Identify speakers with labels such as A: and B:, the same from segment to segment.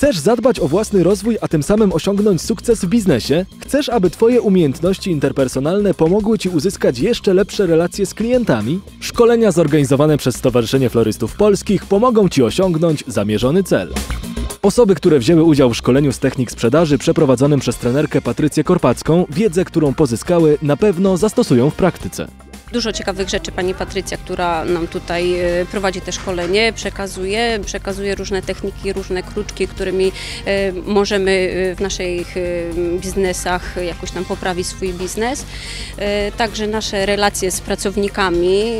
A: Chcesz zadbać o własny rozwój, a tym samym osiągnąć sukces w biznesie? Chcesz, aby Twoje umiejętności interpersonalne pomogły Ci uzyskać jeszcze lepsze relacje z klientami? Szkolenia zorganizowane przez Stowarzyszenie Florystów Polskich pomogą Ci osiągnąć zamierzony cel. Osoby, które wzięły udział w szkoleniu z technik sprzedaży przeprowadzonym przez trenerkę Patrycję Korpacką, wiedzę, którą pozyskały, na pewno zastosują w praktyce.
B: Dużo ciekawych rzeczy pani Patrycja, która nam tutaj e, prowadzi te szkolenie, przekazuje, przekazuje różne techniki, różne kruczki, którymi e, możemy e, w naszych biznesach jakoś tam poprawić swój biznes. Także nasze relacje z pracownikami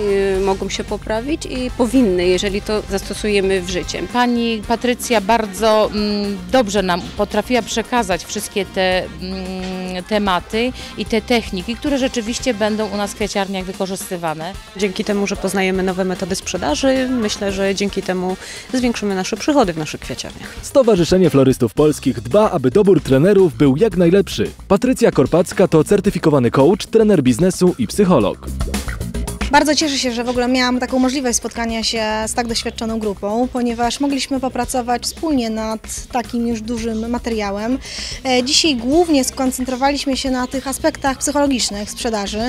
B: mogą się poprawić i powinny, jeżeli to zastosujemy w życie.
C: Pani Patrycja bardzo mm, dobrze nam potrafiła przekazać wszystkie te mm, tematy i te techniki, które rzeczywiście będą u nas w kwieciarniach wykorzystywane.
D: Dzięki temu, że poznajemy nowe metody sprzedaży, myślę, że dzięki temu zwiększymy nasze przychody w naszych kwieciarniach.
A: Stowarzyszenie Florystów Polskich dba, aby dobór trenerów był jak najlepszy. Patrycja Korpacka to certyfikowany coach, trener biznesu i psycholog.
E: Bardzo cieszę się, że w ogóle miałam taką możliwość spotkania się z tak doświadczoną grupą, ponieważ mogliśmy popracować wspólnie nad takim już dużym materiałem. E, dzisiaj głównie skoncentrowaliśmy się na tych aspektach psychologicznych sprzedaży,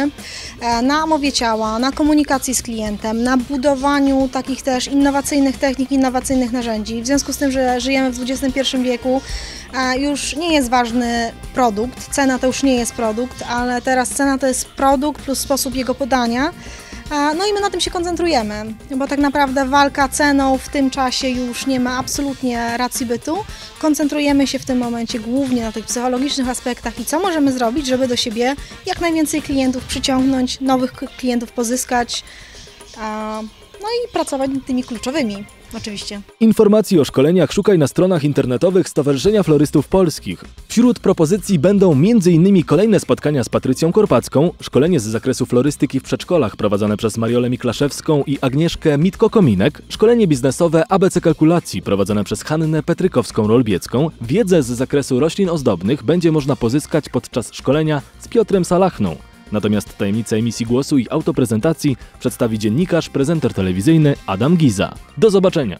E: e, na mowie ciała, na komunikacji z klientem, na budowaniu takich też innowacyjnych technik, innowacyjnych narzędzi. W związku z tym, że żyjemy w XXI wieku, e, już nie jest ważny produkt, cena to już nie jest produkt, ale teraz cena to jest produkt plus sposób jego podania. No i my na tym się koncentrujemy, bo tak naprawdę walka ceną w tym czasie już nie ma absolutnie racji bytu. Koncentrujemy się w tym momencie głównie na tych psychologicznych aspektach i co możemy zrobić, żeby do siebie jak najwięcej klientów przyciągnąć, nowych klientów pozyskać, no i pracować nad tymi kluczowymi oczywiście.
A: Informacji o szkoleniach szukaj na stronach internetowych Stowarzyszenia Florystów Polskich. Wśród propozycji będą m.in. kolejne spotkania z Patrycją Korpacką, szkolenie z zakresu florystyki w przedszkolach prowadzone przez Mariolę Miklaszewską i Agnieszkę Mitko-Kominek, szkolenie biznesowe ABC Kalkulacji prowadzone przez Hannę Petrykowską-Rolbiecką. Wiedzę z zakresu roślin ozdobnych będzie można pozyskać podczas szkolenia z Piotrem Salachną. Natomiast tajemnicę emisji głosu i autoprezentacji przedstawi dziennikarz, prezenter telewizyjny Adam Giza. Do zobaczenia!